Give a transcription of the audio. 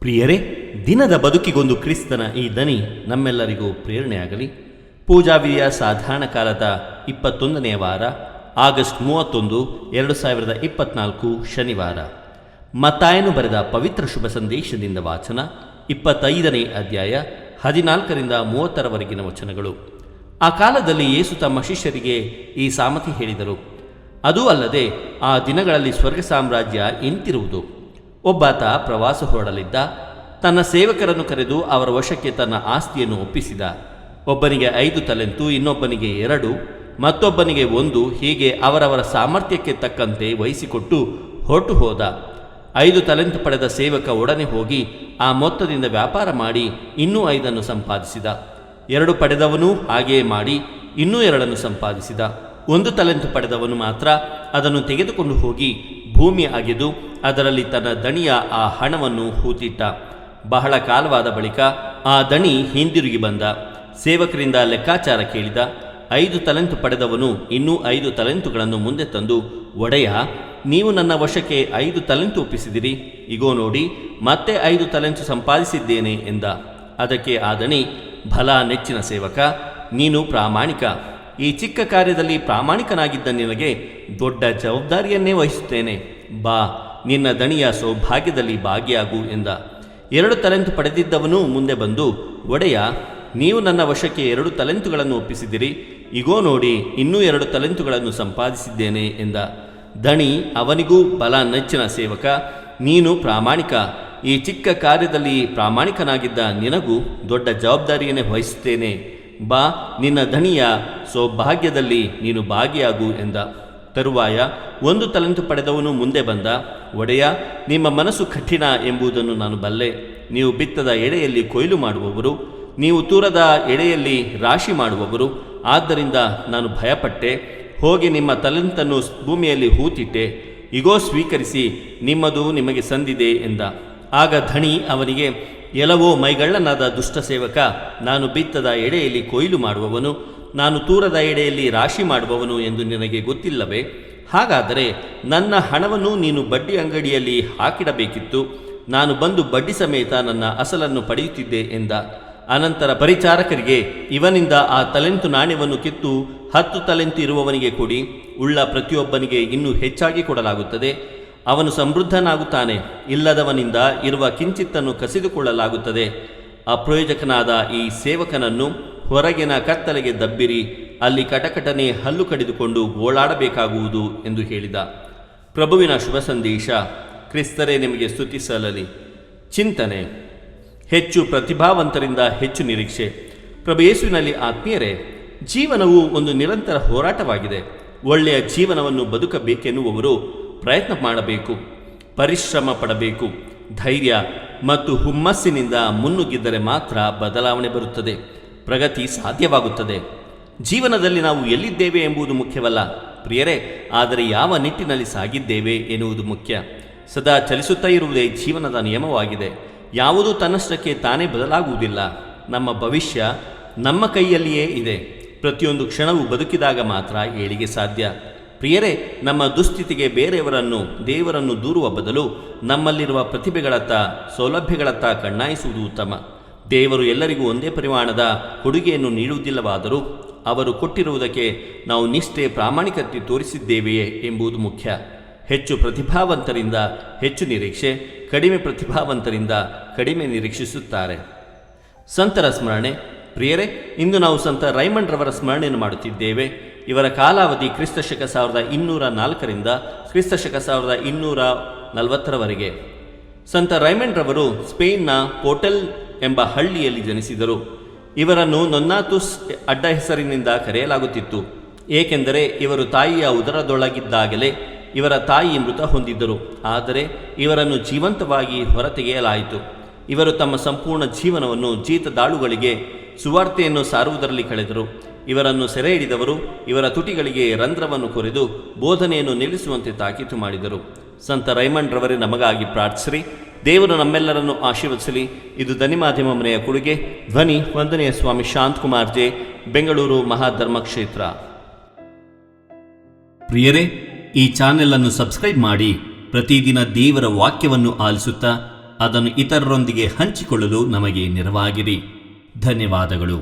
ಪ್ರಿಯರೇ, ದಿನದ ಬದುಕಿಗೊಂದು ಕ್ರಿಸ್ತನ ಈ ದನಿ ನಮ್ಮೆಲ್ಲರಿಗೂ ಪ್ರೇರಣೆಯಾಗಲಿ. ಪೂಜಾವಿಯ ಸಾಧಾರಣ ಕಾಲದ ಇಪ್ಪತ್ತೊಂದನೆಯ ವಾರ, ಆಗಸ್ಟ್ ಮೂವತ್ತೊಂದು, ಎರಡು ಸಾವಿರದ ಇಪ್ಪತ್ನಾಲ್ಕು ಶನಿವಾರ. ಮತ್ತಾಯನು ಬರೆದ ಪವಿತ್ರ ಶುಭ ಸಂದೇಶದಿಂದ ವಾಚನ, ಇಪ್ಪತ್ತೈದನೇ ಅಧ್ಯಾಯ, ಹದಿನಾಲ್ಕರಿಂದ ಮೂವತ್ತರವರೆಗಿನ ವಚನಗಳು. ಆ ಕಾಲದಲ್ಲಿ ಯೇಸು ತಮ್ಮ ಶಿಷ್ಯರಿಗೆ ಈ ಸಾಮತಿ ಹೇಳಿದರು, ಅದೂ ಅಲ್ಲದೆ ಆ ದಿನಗಳಲ್ಲಿ ಸ್ವರ್ಗ ಸಾಮ್ರಾಜ್ಯ ಇಂತಿರುವುದು ಒಬ್ಬಾತ ಪ್ರವಾಸ ಹೊರಡಲಿದ್ದ. ತನ್ನ ಸೇವಕರನ್ನು ಕರೆದು ಅವರ ವಶಕ್ಕೆ ತನ್ನ ಆಸ್ತಿಯನ್ನು ಒಪ್ಪಿಸಿದ. ಒಬ್ಬನಿಗೆ ಐದು ತಲೆಂತು, ಇನ್ನೊಬ್ಬನಿಗೆ ಎರಡು, ಮತ್ತೊಬ್ಬನಿಗೆ ಒಂದು, ಹೀಗೆ ಅವರವರ ಸಾಮರ್ಥ್ಯಕ್ಕೆ ತಕ್ಕಂತೆ ವಹಿಸಿಕೊಟ್ಟು ಹೊರಟು ಹೋದ. ಐದು ತಲೆಂತು ಪಡೆದ ಸೇವಕ ಒಡನೆ ಹೋಗಿ ಆ ಮೊತ್ತದಿಂದ ವ್ಯಾಪಾರ ಮಾಡಿ ಇನ್ನೂ ಐದನ್ನು ಸಂಪಾದಿಸಿದ. ಎರಡು ಪಡೆದವನು ಹಾಗೆಯೇ ಮಾಡಿ ಇನ್ನೂ ಎರಡನ್ನು ಸಂಪಾದಿಸಿದ. ಒಂದು ತಲೆಂತು ಪಡೆದವನು ಮಾತ್ರ ಅದನ್ನು ತೆಗೆದುಕೊಂಡು ಹೋಗಿ ಭೂಮಿ ಅಗೆದು ಅದರಲ್ಲಿ ತನ್ನ ದಣಿಯ ಆ ಹಣವನ್ನು ಹೂತಿಟ್ಟ. ಬಹಳ ಕಾಲವಾದ ಬಳಿಕ ಆ ದಣಿ ಹಿಂದಿರುಗಿ ಬಂದ. ಸೇವಕರಿಂದ ಲೆಕ್ಕಾಚಾರ ಕೇಳಿದ. ಐದು ತಲೆಂತು ಪಡೆದವನು ಇನ್ನೂ ಐದು ತಲೆಂತುಗಳನ್ನು ಮುಂದೆ ತಂದು, ಒಡೆಯ, ನೀವು ನನ್ನ ವಶಕ್ಕೆ ಐದು ತಲೆಂತು ಒಪ್ಪಿಸಿದಿರಿ. ಇಗೋ ನೋಡಿ, ಮತ್ತೆ ಐದು ತಲೆಂತು ಸಂಪಾದಿಸಿದ್ದೇನೆ ಎಂದ. ಅದಕ್ಕೆ ಆ ದಣಿ, ಭಲ ನೆಚ್ಚಿನ ಸೇವಕ, ನೀನು ಪ್ರಾಮಾಣಿಕ. ಈ ಚಿಕ್ಕ ಕಾರ್ಯದಲ್ಲಿ ಪ್ರಾಮಾಣಿಕನಾಗಿದ್ದ ನಿನಗೆ ದೊಡ್ಡ ಜವಾಬ್ದಾರಿಯನ್ನೇ ವಹಿಸುತ್ತೇನೆ. ಬಾ ನಿನ್ನ ದಣಿಯ ಸೌಭಾಗ್ಯದಲ್ಲಿ ಭಾಗಿಯಾಗು ಎಂದ. ಎರಡು ತಲೆಂತು ಪಡೆದಿದ್ದವನು ಮುಂದೆ ಬಂದು, ಒಡೆಯ, ನೀವು ನನ್ನ ವಶಕ್ಕೆ ಎರಡು ತಲೆಂತುಗಳನ್ನು ಒಪ್ಪಿಸಿದಿರಿ. ಇಗೋ ನೋಡಿ, ಇನ್ನೂ ಎರಡು ತಲೆಂತುಗಳನ್ನು ಸಂಪಾದಿಸಿದ್ದೇನೆ ಎಂದ. ದಣಿ, ಅವನಿಗೂ ಬಲ ನೆಚ್ಚಿನ ಸೇವಕ, ನೀನು ಪ್ರಾಮಾಣಿಕ. ಈ ಚಿಕ್ಕ ಕಾರ್ಯದಲ್ಲಿ ಪ್ರಾಮಾಣಿಕನಾಗಿದ್ದ ನಿನಗೂ ದೊಡ್ಡ ಜವಾಬ್ದಾರಿಯನ್ನೇ ವಹಿಸುತ್ತೇನೆ. ಬಾ, ನಿನ್ನ ದಣಿಯ ಸೌಭಾಗ್ಯದಲ್ಲಿ ನೀನು ಭಾಗಿಯಾಗು ಎಂದ. ತರುವಾಯ ಒಂದು ತಲೆಂತು ಪಡೆದವನು ಮುಂದೆ ಬಂದ, ಒಡೆಯ, ನಿಮ್ಮ ಮನಸ್ಸು ಕಠಿಣ ಎಂಬುದನ್ನು ನಾನು ಬಲ್ಲೆ. ನೀವು ಬಿತ್ತದ ಎಡೆಯಲ್ಲಿ ಕೊಯ್ಲು ಮಾಡುವವರು, ನೀವು ತೂರದ ಎಡೆಯಲ್ಲಿ ರಾಶಿ ಮಾಡುವವರು, ಆದ್ದರಿಂದ ನಾನು ಭಯಪಟ್ಟೆ. ಹೋಗಿ ನಿಮ್ಮ ತಲೆಂತನ್ನು ಭೂಮಿಯಲ್ಲಿ ಹೂತಿಟ್ಟೆ. ಇಗೋ, ಸ್ವೀಕರಿಸಿ, ನಿಮ್ಮದು ನಿಮಗೆ ಸಂದಿದೆ ಎಂದ. ಆಗ ಧಣಿ ಅವನಿಗೆ, ಎಲ್ಲವೋ ಮೈಗಳ್ಳನಾದ ದುಷ್ಟ ಸೇವಕ ನಾನು ಬಿತ್ತದ ಎಡೆಯಲ್ಲಿ ಕೊಯ್ಲು ಮಾಡುವವನು ನಾನು ತೂರದ ಎಡೆಯಲ್ಲಿ ರಾಶಿ ಮಾಡುವವನು ಎಂದು ನಿನಗೆ ಗೊತ್ತಿಲ್ಲವೇ? ಹಾಗಾದರೆ ನನ್ನ ಹಣವನ್ನು ನೀನು ಬಡ್ಡಿ ಅಂಗಡಿಯಲ್ಲಿ ಹಾಕಿಡಬೇಕಿತ್ತು. ನಾನು ಬಂದು ಬಡ್ಡಿ ಸಮೇತ ನನ್ನ ಅಸಲನ್ನು ಪಡೆಯುತ್ತಿದ್ದೆ ಎಂದ. ಅನಂತರ ಪರಿಚಾರಕರಿಗೆ, ಇವನಿಂದ ಆ ತಲೆಂತು ನಾಣ್ಯವನ್ನು ಕಿತ್ತು, ಹತ್ತು ತಲೆಂತು ಇರುವವನಿಗೆ ಕೊಡಿ. ಉಳ್ಳ ಪ್ರತಿಯೊಬ್ಬನಿಗೆ ಇನ್ನೂ ಹೆಚ್ಚಾಗಿ ಕೊಡಲಾಗುತ್ತದೆ. ಅವನು ಸಮೃದ್ಧನಾಗುತ್ತಾನೆ. ಇಲ್ಲದವನಿಂದ ಇರುವ ಕಿಂಚಿತ್ತನ್ನು ಕಸಿದುಕೊಳ್ಳಲಾಗುತ್ತದೆ. ಅಪ್ರಯೋಜಕನಾದ ಈ ಸೇವಕನನ್ನು ಹೊರಗಿನ ಕತ್ತಲೆಗೆ ದಬ್ಬಿರಿ, ಅಲ್ಲಿ ಕಟಕಟನೆ ಹಲ್ಲು ಕಡಿದುಕೊಂಡು ಗೋಳಾಡಬೇಕಾಗುವುದು ಎಂದು ಹೇಳಿದ. ಪ್ರಭುವಿನ ಶುಭ ಸಂದೇಶ, ಕ್ರಿಸ್ತರೇ ನಿಮಗೆ ಸ್ತುತಿಸಲಲಿ. ಚಿಂತನೆ, ಹೆಚ್ಚು ಪ್ರತಿಭಾವಂತರಿಂದ ಹೆಚ್ಚು ನಿರೀಕ್ಷೆ. ಪ್ರಭು ಯೇಸುವಿನಲ್ಲಿ ಆತ್ಮೀಯರೇ, ಜೀವನವು ಒಂದು ನಿರಂತರ ಹೋರಾಟವಾಗಿದೆ. ಒಳ್ಳೆಯ ಜೀವನವನ್ನು ಬದುಕಬೇಕೆನ್ನುವವರು ಪ್ರಯತ್ನ ಮಾಡಬೇಕು, ಪರಿಶ್ರಮ ಪಡಬೇಕು. ಧೈರ್ಯ ಮತ್ತು ಹುಮ್ಮಸ್ಸಿನಿಂದ ಮುನ್ನುಗ್ಗಿದ್ದರೆ ಮಾತ್ರ ಬದಲಾವಣೆ ಬರುತ್ತದೆ. ಪ್ರಗತಿ ಸಾಧ್ಯವಾಗುತ್ತದೆ. ಜೀವನದಲ್ಲಿ ನಾವು ಎಲ್ಲಿದ್ದೇವೆ ಎಂಬುದು ಮುಖ್ಯವಲ್ಲ. ಪ್ರಿಯರೇ, ಆದರೆ ಯಾವ ನಿಟ್ಟಿನಲ್ಲಿ ಸಾಗಿದ್ದೇವೆ ಎನ್ನುವುದು ಮುಖ್ಯ. ಸದಾ ಚಲಿಸುತ್ತಾ ಇರುವುದೇ ಜೀವನದ ನಿಯಮವಾಗಿದೆ. ಯಾವುದೂ ತನ್ನಷ್ಟಕ್ಕೆ ತಾನೇ ಬದಲಾಗುವುದಿಲ್ಲ. ನಮ್ಮ ಭವಿಷ್ಯ ನಮ್ಮ ಕೈಯಲ್ಲಿಯೇ ಇದೆ. ಪ್ರತಿಯೊಂದು ಕ್ಷಣವೂ ಬದುಕಿದಾಗ ಮಾತ್ರ ಏಳಿಗೆ ಸಾಧ್ಯ. ಪ್ರಿಯರೇ, ನಮ್ಮ ದುಸ್ಥಿತಿಗೆ ಬೇರೆಯವರನ್ನು, ದೇವರನ್ನು ದೂರುವ ಬದಲು ನಮ್ಮಲ್ಲಿರುವ ಪ್ರತಿಭೆಗಳತ್ತ, ಸೌಲಭ್ಯಗಳತ್ತ ಕಣ್ಣಾಯಿಸುವುದು ಉತ್ತಮ. ದೇವರು ಎಲ್ಲರಿಗೂ ಒಂದೇ ಪರಿಮಾಣದ ಕೊಡುಗೆಯನ್ನು ನೀಡುವುದಿಲ್ಲವಾದರೂ ಅವರು ಕೊಟ್ಟಿರುವುದಕ್ಕೆ ನಾವು ನಿಷ್ಠೆ ಪ್ರಾಮಾಣಿಕತೆ ತೋರಿಸಿದ್ದೇವೆಯೇ ಎಂಬುದು ಮುಖ್ಯ. ಹೆಚ್ಚು ಪ್ರತಿಭಾವಂತರಿಂದ ಹೆಚ್ಚು ನಿರೀಕ್ಷೆ, ಕಡಿಮೆ ಪ್ರತಿಭಾವಂತರಿಂದ ಕಡಿಮೆ ನಿರೀಕ್ಷಿಸುತ್ತಾರೆ. ಸಂತರ ಸ್ಮರಣೆ. ಪ್ರಿಯರೇ, ಇಂದು ನಾವು ಸಂತ ರೈಮಂಡ್ ರವರ ಸ್ಮರಣೆಯನ್ನು ಮಾಡುತ್ತಿದ್ದೇವೆ. ಇವರ ಕಾಲಾವಧಿ ಕ್ರಿಸ್ತಶಕ ಸಾವಿರದ ಇನ್ನೂರ ನಾಲ್ಕರಿಂದ ಕ್ರಿಸ್ತಶಕ ಸಾವಿರದ ಇನ್ನೂರ ನಲವತ್ತರವರೆಗೆ. ಸಂತ ರೈಮಂಡ್ ರವರು ಸ್ಪೇನ್ನ ಪೋಟೆಲ್ ಎಂಬ ಹಳ್ಳಿಯಲ್ಲಿ ಜನಿಸಿದರು. ಇವರನ್ನು ನೊನ್ನಾತುಸ್ ಅಡ್ಡ ಹೆಸರಿನಿಂದ ಕರೆಯಲಾಗುತ್ತಿತ್ತು. ಏಕೆಂದರೆ ಇವರು ತಾಯಿಯ ಉದರದೊಳಗಿದ್ದಾಗಲೇ ಇವರ ತಾಯಿ ಮೃತ ಹೊಂದಿದ್ದರು. ಆದರೆ ಇವರನ್ನು ಜೀವಂತವಾಗಿ ಹೊರತೆಗೆಯಲಾಯಿತು. ಇವರು ತಮ್ಮ ಸಂಪೂರ್ಣ ಜೀವನವನ್ನು ಜೀತದಾಳುಗಳಿಗೆ ಸುವಾರ್ತೆಯನ್ನು ಸಾರುವುದರಲ್ಲಿ ಕಳೆದರು. ಇವರನ್ನು ಸೆರೆ ಹಿಡಿದವರು ಇವರ ತುಟಿಗಳಿಗೆ ರಂಧ್ರವನ್ನು ಕೊರೆದು ಬೋಧನೆಯನ್ನು ನಿಲ್ಲಿಸುವಂತೆ ತಾಕೀತು ಮಾಡಿದರು. ಸಂತ ರೈಮಂಡ್ ರವರೇ ನಮಗಾಗಿ ಪ್ರಾರ್ಥಿಸಿರಿ. ದೇವರು ನಮ್ಮೆಲ್ಲರನ್ನು ಆಶೀರ್ವದಿಸಲಿ. ಇದು ಧನಿಮಾಧ್ಯಮ ಮನೆಯ ಕೊಡುಗೆ. ಧ್ವನಿ ವಂದನೆಯ ಸ್ವಾಮಿ ಶಾಂತಕುಮಾರ್ ಜೆ, ಬೆಂಗಳೂರು ಮಹಾಧರ್ಮ ಕ್ಷೇತ್ರ. ಪ್ರಿಯರೇ, ಈ ಚಾನೆಲ್ ಅನ್ನು ಸಬ್ಸ್ಕ್ರೈಬ್ ಮಾಡಿ. ಪ್ರತಿದಿನ ದೇವರ ವಾಕ್ಯವನ್ನು ಆಲಿಸುತ್ತಾ ಅದನ್ನು ಇತರರೊಂದಿಗೆ ಹಂಚಿಕೊಳ್ಳಲು ನಮಗೆ ನೆರವಾಗಿರಿ ಧನ್ಯವಾದಗಳು.